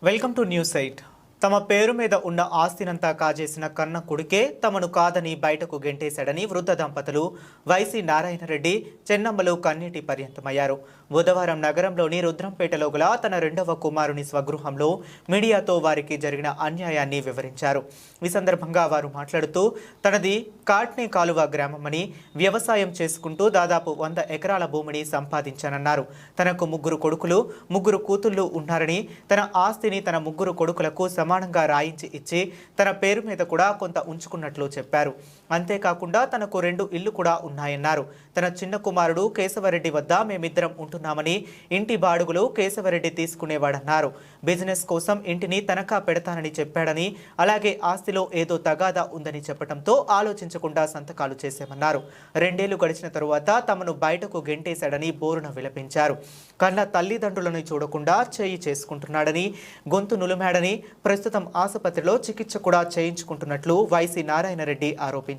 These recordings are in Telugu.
Welcome to Newsite. తమ పేరు మీద ఉన్న ఆస్తినంతా కాజేసిన కన్న కొడుకే తమను కాదని బయటకు గెంటేశాడని వృద్ధ దంపతులు వైసీ నారాయణరెడ్డి చెన్నమ్మలు కన్నీటి పర్యంతమయ్యారు. బుధవారం నగరంలోని రుద్రంపేటలో గల తన రెండవ కుమారుని స్వగృహంలో మీడియాతో వారికి జరిగిన అన్యాయాన్ని వివరించారు. ఈ సందర్భంగా వారు మాట్లాడుతూ తనది కాట్నే కాలువ గ్రామమని వ్యవసాయం చేసుకుంటూ దాదాపు వంద ఎకరాల భూమిని సంపాదించానన్నారు. తనకు ముగ్గురు కొడుకులు ముగ్గురు కూతుళ్ళు ఉన్నారని తన ఆస్తిని తన ముగ్గురు కొడుకులకు ప్రమాణంగా రాయించి ఇచ్చి తన పేరు మీద కూడా కొంత ఉంచుకున్నట్లు చెప్పారు. అంతేకాకుండా తనకు రెండు ఇల్లు కూడా ఉన్నాయన్నారు. తన చిన్న కుమారుడు కేశవరెడ్డి వద్ద మేమిద్దరం ఉంటున్నామని ఇంటి బాడుగులు కేశవరెడ్డి తీసుకునేవాడన్నారు. బిజినెస్ కోసం ఇంటిని తనఖా పెడతానని చెప్పాడని అలాగే ఆస్తిలో ఏదో తగాదా ఉందని చెప్పడంతో ఆలోచించకుండా సంతకాలు చేశామన్నారు. రెండేళ్ళు గడిచిన తరువాత తమను బయటకు గెంటేశాడని బోరున విలపించారు. కన్న తల్లిదండ్రులను చూడకుండా చేయి చేసుకుంటున్నాడని గొంతు నులిమాడని ప్రస్తుతం ఆసుపత్రిలో చికిత్స కూడా చేయించుకుంటున్నట్లు వైసీ నారాయణరెడ్డి ఆరోపించారు.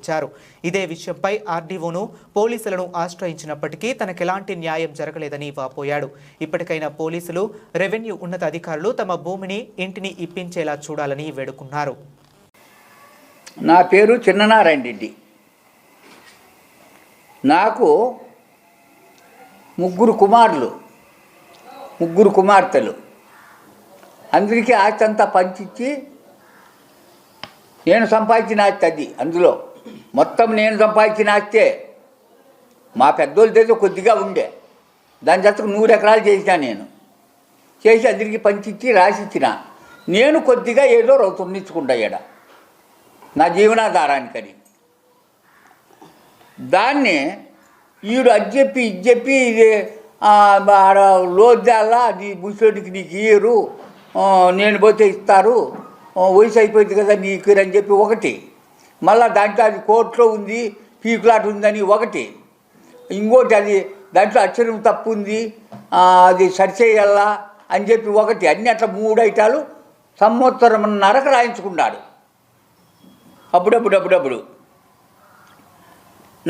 ఇదే విషయంపై ఆర్డీఓను పోలీసులను ఆశ్రయించినప్పటికీ తనకెలాంటి న్యాయం జరగలేదని వాపోయాడు. ఇప్పటికైనా పోలీసులు రెవెన్యూ ఉన్నత అధికారులు తమ భూమిని ఇంటిని ఇప్పించేలా చూడాలని వేడుకున్నారు. నా పేరు చిన్ననారాయణ రెడ్డి. నాకు ముగ్గురు కుమారులు ముగ్గురు కుమార్తెలు. అందరికీ ఆస్తి అంతా పంచిచ్చి నేను సంపాదించిన ఆస్తి అది అందులో. మొత్తం నేను సంపాదించిన ఆస్తే మా పెద్దోళ్ళ దగ్గర కొద్దిగా ఉండే. దాని జతకు నూరు ఎకరాలు చేసినా నేను. చేసి అందరికీ పంచిచ్చి రాసిచ్చిన. నేను కొద్దిగా ఏదో తున్నిచ్చుకుంటా ఈడ. నా జీవనాధారానికని. దాన్ని ఈడు అది చెప్పి ఇది చెప్పి ఇది లోద్దాలా నీ ముసలోడికి నీకు ఇయ్యరు. నేను పోతే ఇస్తారు. వయసు అయిపోయింది కదా నీకు అని చెప్పి ఒకటి. మళ్ళా దాంట్లో అది కోర్టులో ఉంది పీకులాట ఉందని ఒకటి. ఇంకోటి అది దాంట్లో అక్షరం తప్పు ఉంది అది సరిచేయాలా అని చెప్పి ఒకటి. అన్ని అట్లా మూడు ఐటాలు సంవత్సరంన్నరకు రాయించుకున్నాడు. అప్పుడప్పుడప్పుడప్పుడు.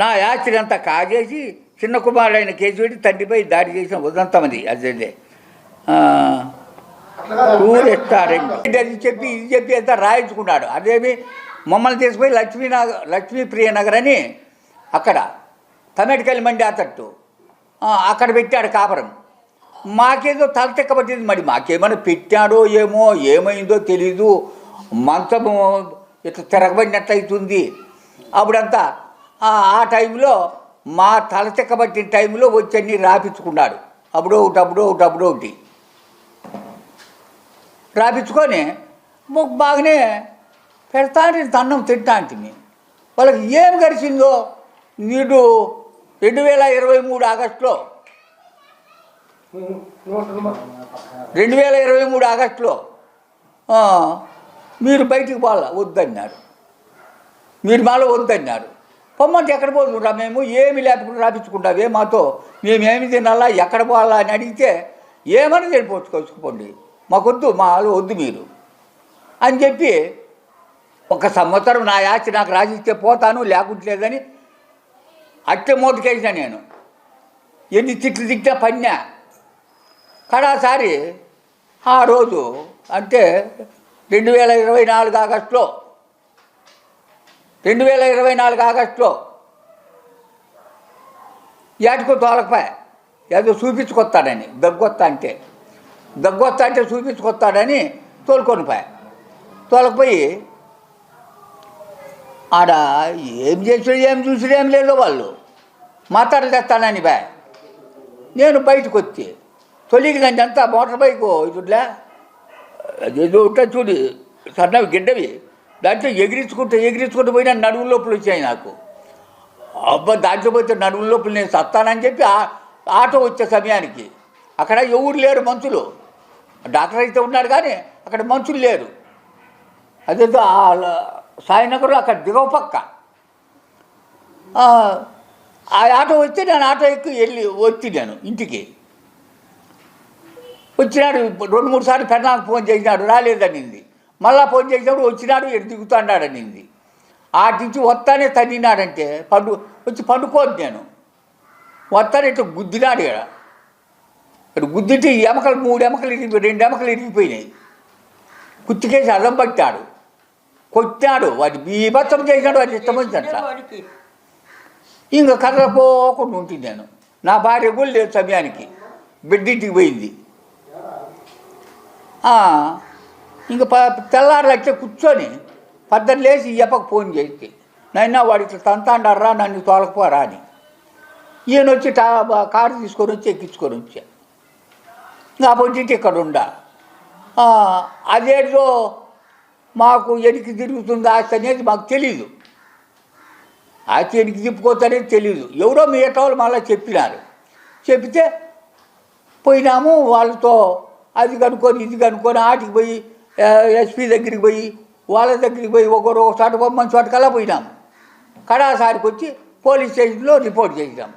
నా యాత్రి అంతా కాజేసి చిన్న కుమారుడైన కేశవుడి తండ్రిపై దాడి చేసిన ఉదంతమది అదే రెస్టారెంట్ అది చెప్పి ఇది చెప్పి అంతా రాయించుకున్నాడు. అదేమి మమ్మల్ని తీసుకుపోయి లక్ష్మీనగర్ లక్ష్మీప్రియనగర్ అని అక్కడ తమిటికల్లి మండి అతట్టు అక్కడ పెట్టాడు కాపురం. మాకేదో తల పట్టింది మరి మాకేమైనా పెట్టాడో ఏమో ఏమైందో తెలీదు. మంచము ఇట్లా తిరగబడినట్లయితుంది. అప్పుడంతా ఆ టైంలో మా తల పట్టిన టైంలో వచ్చి అన్ని రాపించుకున్నాడు. అప్పుడు ఒకటి అప్పుడు ఒకటి అప్పుడు ఒకటి. రాపించుకొని మాకు బాగానే పెడతా అంటే అన్నం తింటా వాళ్ళకి ఏం గడిచిందో నీడు రెండు వేల ఇరవై మూడు ఆగస్టులో. రెండు వేల ఇరవై మూడు ఆగస్టులో. మీరు బయటికి పోవాల? వద్దన్నారు. మీరు మాలో వద్దన్నారు. పొమ్మంటే ఎక్కడ పోతుంటా మేము ఏమి లేకుండా రాపించుకుంటావే మాతో? మేమేమి తినాలా? ఎక్కడ పోవాలా అని అడిగితే ఏమని తెలిపోచుకోచుకోండి మాకొద్దు మా వాళ్ళు వద్దు మీరు. అని చెప్పి ఒక సంవత్సరం నా యాచి నాకు రాసిస్తే పోతాను లేకుంటలేదని అట్టే మోటుకేసిన నేను. ఎన్ని తిట్లు తిట్టా పన్నా. కడాసారి ఆ రోజు అంటే రెండు వేల ఇరవై నాలుగు ఆగస్టులో రెండు వేల ఇరవై నాలుగు ఆగస్టులో ఏటికో తోలకపోయా. ఏదో చూపించుకొస్తాడని దగ్గొత్తా అంటే. దగ్గొత్తా అంటే చూపించుకొస్తాడని తోలుకొని పోయా. తోలకపోయి ఆడ ఏం చేసాడు ఏం చూసాడు ఏం లేదో వాళ్ళు. మాట్లాడలేస్తానని బా. నేను బయటకు వచ్చి తొలిగి అంతా మోటార్ బైక్ ఇట్లా అదేదో ఉంటా చూడు సన్నవి గిడ్డవి దాంట్లో ఎగిరించుకుంటూ ఎగిరించుకుంటూ పోయినా నడువు లోపల వచ్చాయి నాకు. అబ్బా దాంట్లో పోతే నడువు లోపల నేను సత్తానని చెప్పి ఆటో వచ్చే సమయానికి అక్కడ ఎవరు లేరు మనుషులు. డాక్టర్ అయితే ఉన్నాడు కానీ అక్కడ మనుషులు లేరు. అదేదో ఆ సాయినగర్ అక్కడ దిగవ పక్క. ఆ ఆటో వస్తే నేను ఆటో ఎక్కి వెళ్ళి వచ్చి నేను ఇంటికి. వచ్చినాడు రెండు మూడు సార్లు పెన్నాకు ఫోన్ చేసినాడు రాలేదనింది. మళ్ళా ఫోన్ చేసినప్పుడు వచ్చినాడు ఎడు దిగుతాడాడనింది. ఆటించి వస్తానే తన్నినాడంటే పండు వచ్చి పండుకోదు నేను. వస్తానే ఇట్లా గుద్దినాడు ఇక్కడ ఇక్కడ గుద్దిటి ఎమకలు మూడు ఎమకలు ఇరిగిపోయి రెండు ఎమకలు ఇరిగిపోయినాయి. కుత్తికేసి అల్లం పట్టాడు. కొట్టాడు. వాడి బీభత్సం చేశాడు. వాడి ఇష్టం వచ్చినట్ల వాడికి ఇంకా కదలపోకుండా ఉంటుంది నేను. నా భార్య కూడా లేదు సమయానికి. బిడ్డింటికి పోయింది. ఇంకా ఇంక ప తెల్లారులు కూర్చొని పద్దరు లేచి ఎప్పకు ఫోన్ చేసి నైనా వాడు ఇట్లా తంతాండారా? నన్ను తోలకపోరా? అని. ఈయన వచ్చి టా కారు తీసుకొని వచ్చి ఎక్కించుకొని వచ్చా. ఇంకా పొంటింటి ఇక్కడ ఉండా. అదేదో మాకు ఎడికి తిరుగుతుంది ఆస్తి అనేది మాకు తెలీదు. ఆస్తి ఎడికి తిప్పుకోవద్దనేది తెలీదు. ఎవరో మీ వాళ్ళు మళ్ళీ చెప్పినారు. చెప్తే పోయినాము వాళ్ళతో అది కనుక్కొని ఇది కనుక్కొని ఆటికి పోయి ఎస్పీ దగ్గరికి పోయి వాళ్ళ దగ్గరికి పోయి ఒకరు ఒక చోట పొమ్మని చోటకల్లా పోయినాము. కడాసారికి వచ్చి పోలీస్ స్టేషన్లో రిపోర్ట్ చేసినాం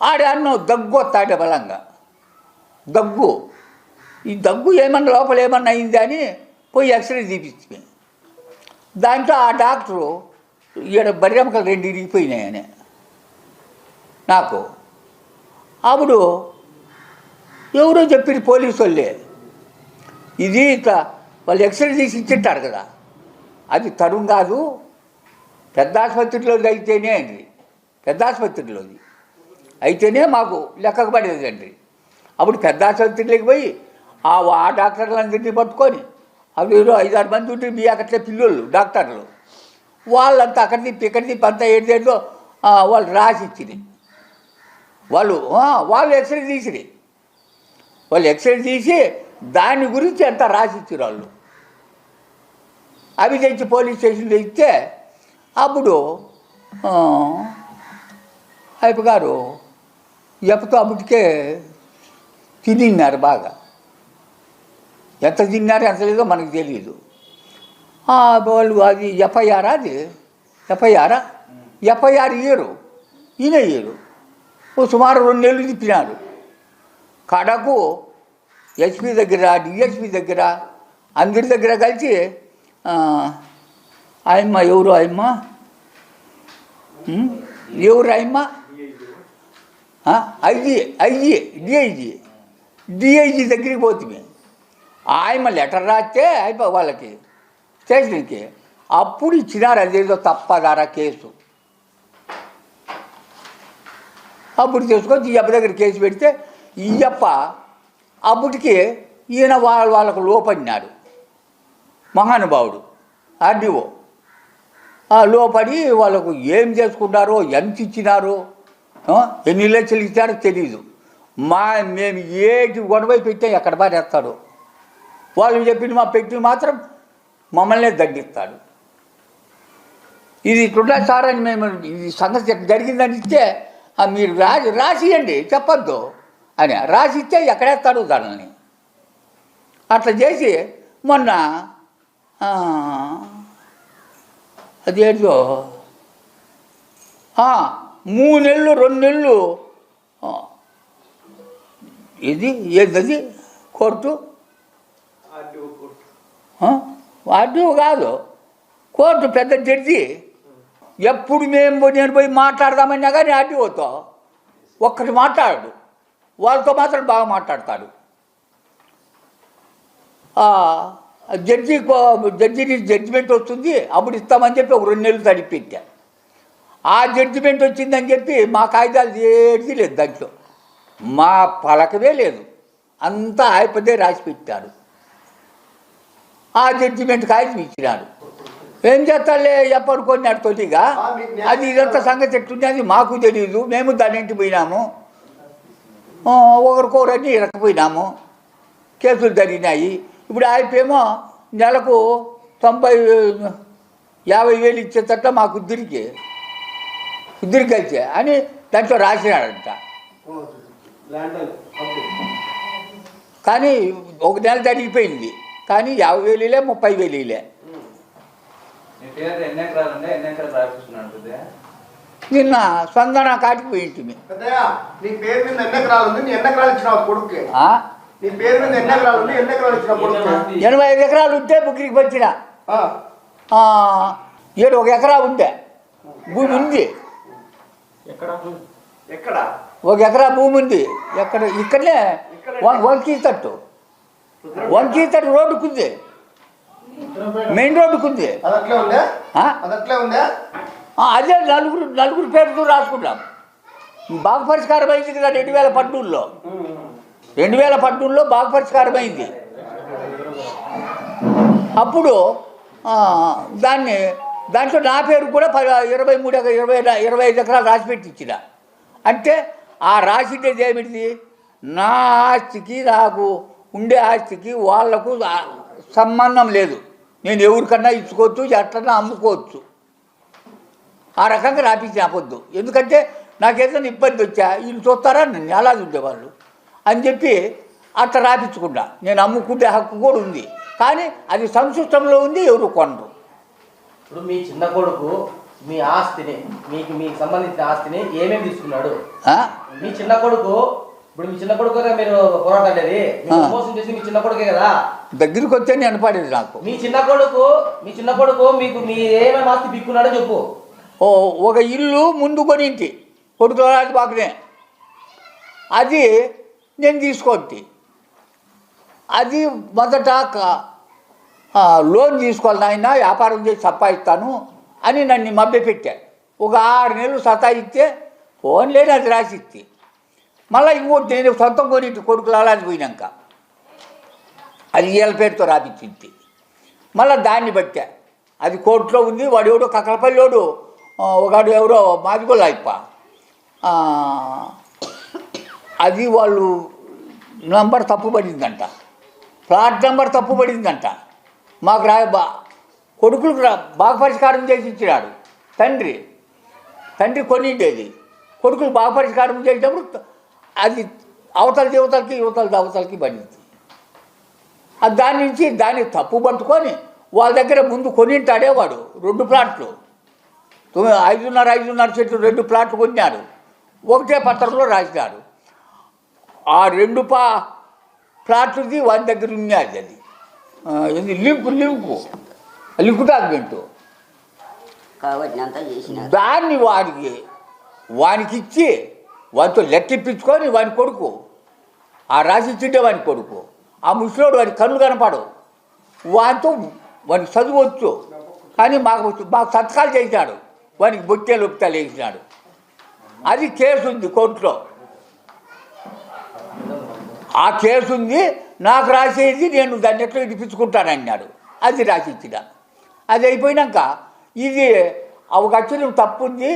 ఆడే అన్నం దగ్గు వస్తాడే బలంగా. దగ్గు. ఈ దగ్గు ఏమన్నా లోపల ఏమన్నా అయిందా అని పోయి ఎక్స్రే తీపించి దాంట్లో ఆ డాక్టరు ఈడ బర్రెమకలు రెండు ఇరిగిపోయినాయని నాకు. అప్పుడు ఎవరో చెప్పిన పోలీసు వాళ్ళే ఇది ఇట్లా వాళ్ళు ఎక్స్రే తీసి ఇచ్చింటారు కదా అది తరుణ్ కాదు పెద్ద ఆసుపత్రిలోది అయితేనే అండి పెద్ద ఆసుపత్రిలోది. అయితేనే మాకు లెక్కకు పడేది అండి. అప్పుడు పెద్ద ఆసుపత్రిలోకి పోయి ఆ డాక్టర్లందరినీ పట్టుకొని అవి ఐదు ఐదారు మంది ఉంటే మీ అక్కడే పిల్లోళ్ళు డాక్టర్లు. వాళ్ళంతా అక్కడ తిప్పి ఇక్కడ తిప్పి అంతా ఏదేదో వాళ్ళు రాసి ఇచ్చింది వాళ్ళు వాళ్ళు ఎక్స్రే తీసిరి. వాళ్ళు ఎక్స్రే తీసి దాని గురించి అంతా రాసి ఇచ్చారు వాళ్ళు. అవి తెచ్చి పోలీస్ స్టేషన్లో ఇస్తే అప్పుడు అయ్యప్ప గారు ఎప్పతో అప్పటికే తినిన్నారు బాగా. ఎంత తిన్నారు ఎంత లేదో మనకు తెలియదు వాళ్ళు అది ఎఫ్ఐఆర్ అది? ఎఫ్ఐఆర్? ఎఫ్ఐఆర్ ఇయ్యరు. ఈయన ఇయ్యరు. ఓ సుమారు రెండు నెలలు తిప్పినారు. కడకు ఎస్పీ దగ్గర డిఎస్పీ దగ్గర అందరి దగ్గర కలిసి ఆ, ఆయమ్మ ఎవరు ఆయమ్మ? ఎవరు ఆయమ్మ? ఐజీ ఐజీ డిఐజీ డిఐజీ దగ్గరికి పోతుంది ఆయన లెటర్ రాస్తే అయిపో వాళ్ళకి స్టేషన్కి అప్పుడు ఇచ్చినారు అదేదో తప్పదారా కేసు. అప్పుడు తీసుకొచ్చి ఈ అప్ప దగ్గర కేసు పెడితే ఈ అప్ప అప్పటికి ఈయన వాళ్ళ వాళ్ళకు లోపడినాడు. మహానుభావుడు ఆర్డీఓ. లోపడి వాళ్ళకు ఏం చేసుకున్నారో ఎంత ఇచ్చినారో ఎన్ని లక్షలు ఇచ్చారో తెలియదు మా మేము ఏటి గొడవ పెట్టే ఎక్కడ పారేస్తాడు? వాళ్ళు చెప్పిన మా పెట్టి మాత్రం మమ్మల్నే తగ్గిస్తాడు ఇది ఇట్లుంటా సార్ అని మేము ఇది సంగతి ఎట్లా జరిగిందని ఇస్తే మీరు రాసి రాసియండి చెప్పొద్దు అని. రాసి ఇస్తే ఎక్కడేస్తాడు దానిని. అట్లా చేసి మొన్న ఆ, అదేంటో మూడు నెలలు రెండు నెలలు ఇది ఏదది? కోర్టు? అడ్డు కాదు. కోర్టు పెద్ద జడ్జి. ఎప్పుడు మేము నేను పోయి మాట్లాడదామన్నా కానీ అడ్డుతో ఒక్కటి మాట్లాడు వాళ్ళతో మాత్రం బాగా మాట్లాడతాడు. జడ్జి జడ్జిని జడ్జిమెంట్ వస్తుంది. అప్పుడు ఇస్తామని చెప్పి ఒక రెండు నెలలు తడిపెట్టా ఆ జడ్జిమెంట్ వచ్చిందని చెప్పి మా కాగితాలు ఏది లేదు దాంట్లో. మా పలకమే లేదు. అంతా ఆయపదే రాసి పెట్టారు. ఆ జడ్జిమెంట్ కాగితం ఇచ్చినాడు. ఏం చేస్తాలే ఎప్పుడు కొన్నాడు తొలిగా? అది ఇదంతా సంగతి ఎట్లున్నది మాకు తెలియదు మేము దాని ఇంటి పోయినాము. ఆ, ఒకరికొకరని ఇరకపోయినాము కేసులు జరిగినాయి. ఇప్పుడు ఆయపేమో నెలకు తొంభై యాభై వేలు ఇచ్చేటట్ట మాకు ఇద్దరికి ఇద్దరికి కలిసే అని దాంట్లో రాసినాడంట. కానీ ఒక నెల జరిగిపోయింది. కానీ యాభై వేలులే ముప్పై వేలులే? నిన్న స్పందన కాటికి పోయింటిమి పెద్దయ్య, నీ పేరు మీద ఎన్ని ఎకరాలు ఉంది? నీ ఎన్ని ఎకరాలు ఇచ్చినావు కొడుకు ఆ? నీ పేరు మీద ఎన్ని ఎకరాలు ఉంది? ఎన్ని ఎకరాలు ఇచ్చినావు కొడుకు ఎనభై ఐదు ఎకరాలు ఉంటే బుక్రికి వచ్చిన ఆ, ఆ, ఏడు ఒక ఎకరా ఉండే. భూమి ఉంది. ఎక్కడ? ఒక ఎకరా భూమి ఉంది. ఎక్కడ ఇక్కడనే వంకీ తట్టు. వంకీ తట్టు రోడ్డుకుంది మెయిన్ రోడ్డుకుంది అది నలుగురు నలుగురు పేరుతో రాసుకున్నాం బాగా పరిష్కారం అయింది కదా రెండు వేల పద్మూడులో. రెండు వేల పద్మూడులో బాగా పరిష్కారం అయింది. అప్పుడు దాన్ని దాంట్లో నా పేరు కూడా ప ఇరవై మూడు ఇరవై ఇరవై ఐదు ఎకరాలు రాసి పెట్టి ఇచ్చిన అంటే ఆ రాసిండేది ఏమిటిది? నా ఆస్తికి నాకు ఉండే ఆస్తికి వాళ్ళకు సంబంధం లేదు. నేను ఎవరికన్నా ఇచ్చుకోవచ్చు ఎట్లన్నా అమ్ముకోవచ్చు. ఆ రకంగా రాపించిన పొద్దు ఎందుకంటే నాకు ఏదైనా ఇబ్బంది వచ్చా వీళ్ళు చూస్తారా నన్ను? అలాగే ఉండేవాళ్ళు అని చెప్పి అట్లా రాపించుకుంటా నేను అమ్ముకుంటే హక్కు కూడా ఉంది. కానీ అది సంస్కృతంలో ఉంది ఎవరు కొనరు. ఇప్పుడు మీ చిన్న కొడుకు మీ ఆస్తిని మీకు మీకు సంబంధించిన ఆస్తిని ఏమేమి తీసుకున్నాడు? మీ చిన్న కొడుకు ఇప్పుడు మీ చిన్న కొడుకు మీరు పోరాటండి ఆ. మోసం చేసి మీ చిన్న కొడుకే కదా? దగ్గరికి వస్తే నేను పడేది నాకు. మీ చిన్న కొడుకు మీ చిన్న కొడుకు మీకు మీ ఏమేమి ఆస్తి పిక్కున్నాడో చెప్పు. ఓ ఒక ఇల్లు ముందు కొనింటి కొడుకు రాజు బాకునే అది నేను తీసుకోండి అది మొదట లోన్ తీసుకోవాలి నాయన వ్యాపారం చేసి సంపాదిస్తాను అని నన్ను మభ్యపెట్టా ఒక ఆరు నెలలు సతాయిస్తే ఫోన్ లేని అది రాసిస్తే మళ్ళీ ఇంకోటి నేను సొంతం కొని కొడుకులు అలాంటి పోయినాక. అది వీళ్ళ పేరుతో రాపించింది. మళ్ళీ దాన్ని బట్టే. అది కోర్టులో ఉంది వాడు ఎవడో కకలపల్లివాడు ఒకడు ఎవరో మాదిగోళ్ళు అది వాళ్ళు నంబర్ తప్పు పడిందంట. ప్లాట్ నెంబర్ తప్పు పడిందంట. మాకు రా బా కొడుకులకు రా బాగా పరిష్కారం చేసి ఇచ్చినాడు. తండ్రి తండ్రి కొనిండేది కొడుకులు బాగా పరిష్కారం చేసేటప్పుడు అది అవతల దేవతలకి యువతల దేవతలకి పడింది. అది దాని నుంచి దాన్ని తప్పు పట్టుకొని వాళ్ళ దగ్గర ముందు కొనింటాడే వాడు రెండు ప్లాట్లు. తొమ్మిది ఐదున్నర ఐదున్నర చెట్లు రెండు ప్లాట్లు కొన్నాడు. ఒకటే పత్రంలో రాసినాడు. ఆ రెండు పా ప్లాట్లది వాని దగ్గర ఉన్నది అది. ఇది లింకు లింకు. Link document. దాన్ని వాడికి వానికి ఇచ్చి వానితో లెక్కిప్పించుకొని వాని కొడుకు. ఆ రాసి తింటే వాని కొడుకు. ఆ ముసలోడు వాడి కళ్ళు కనపడవు. వానితో వానికి చదువచ్చు కానీ మాకు మాకు సంతకాలు చేసినాడు వానికి బొట్టే ఒప్పితాలు వేసినాడు అది కేసు ఉంది కోర్టులో. ఆ కేసు ఉంది. నాకు రాసేది నేను దాన్ని ఎట్లా ఇడిపించుకుంటాను అన్నాడు. అది రాసిచ్చిన అది అయిపోయినాక ఇది ఒక అక్షరం తప్పు ఉంది.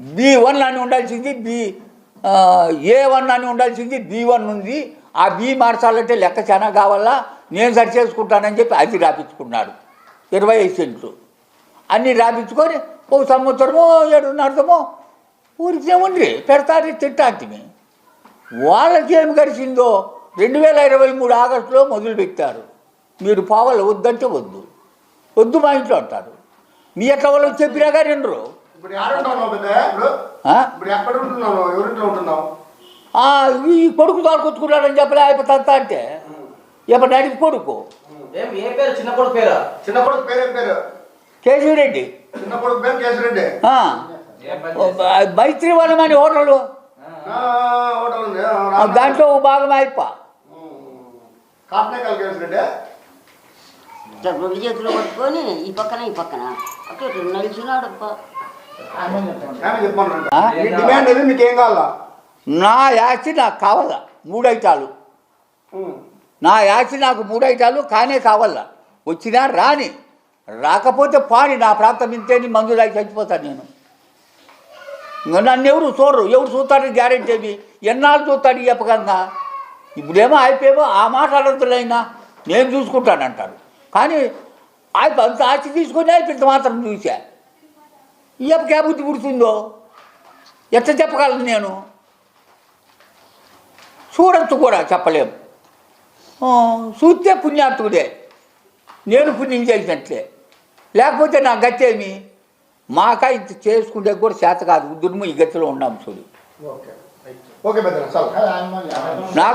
బి వన్ అని ఉండాల్సింది. బి ఏ వన్ అని ఉండాల్సింది బి వన్ ఉంది. ఆ బి మార్చాలంటే లెక్క చాలా కావాలా? నేను సరి చేసుకుంటానని చెప్పి అది రాపించుకున్నాడు. ఇరవై ఐదు సెంట్లు. అన్నీ రాపించుకొని ఒక సంవత్సరమో ఏడున్నరమో ఊరికే ఉండ్రి పెడతారు తిట్టాంటిని వాళ్ళకి ఏమి గడిచిందో రెండు వేల ఇరవై మూడు ఆగస్టులో మొదలుపెట్టారు. మీరు పావాలి వద్దంటే వద్దు. వద్దు మా ఇంట్లో అంటారు. మీ ఎట్లా వాళ్ళకి చెప్పినాగా రెండు ఇప్పుడు ఎక్కడ ఉంటున్నావు? ఉంటున్నావు ఎవరింట్లో ఉంటున్నావు? ఆ, ఈ కొడుకు తోలుకొచ్చుకున్నాడని చెప్పలే అయిపోతా అంటే. ఇప్పుడు నడిపి కొడుకు? ఏం ఏ పేరు? చిన్న కొడుకు పేరు? చిన్న కొడుకు పేరేం పేరు? కేశవరెడ్డి. చిన్న కొడుకు పేరు కేశరెడ్డి ఆ, ఏం పని మైత్రి వనం అని హోటల్? దాంట్లో ఒక భాగం అయిప. చేతులు పట్టుకొని ఈ పక్కన ఈ పక్కన. అక్కడ ఇట్లా మీ డిమాండ్ ఏది? మీకు ఏం కావాలా? నా యాస్తి నాకు కావాలా. మూడైతాలు. నా యాస్తి నాకు మూడైతాలు కానే కావాలా. వచ్చినా రాని. రాకపోతే పాని నా ప్రాంతం ఇంతేని మందు దాకి చచ్చిపోతాను నేను. నన్ను ఎవరు చూడరు? ఎవరు చూస్తారని గ్యారెంటీ ఏమి ఎన్నాళ్ళు చూస్తాడు ఈ ఇప్పుడేమో అయిపోయేమో ఆ మాట అనర్థులైనా నేను చూసుకుంటానంటాడు కానీ అంత ఆస్తి తీసుకొని అయిపోయింది మాత్రం చూసా. ఈ అప్పకే బుద్ధి పుడుతుందో? ఎట్లా చెప్పగలను నేను? చూడొచ్చు కూడా చెప్పలేము చూస్తే పుణ్యాత్ముడే. నేను పుణ్యం చేసినట్లే. లేకపోతే నా గతేమి మాకా ఇంత చేసుకుంటే కూడా చేత కాదు. దుర్ము ఈ గతిలో ఉన్నాం చూడు. నాకు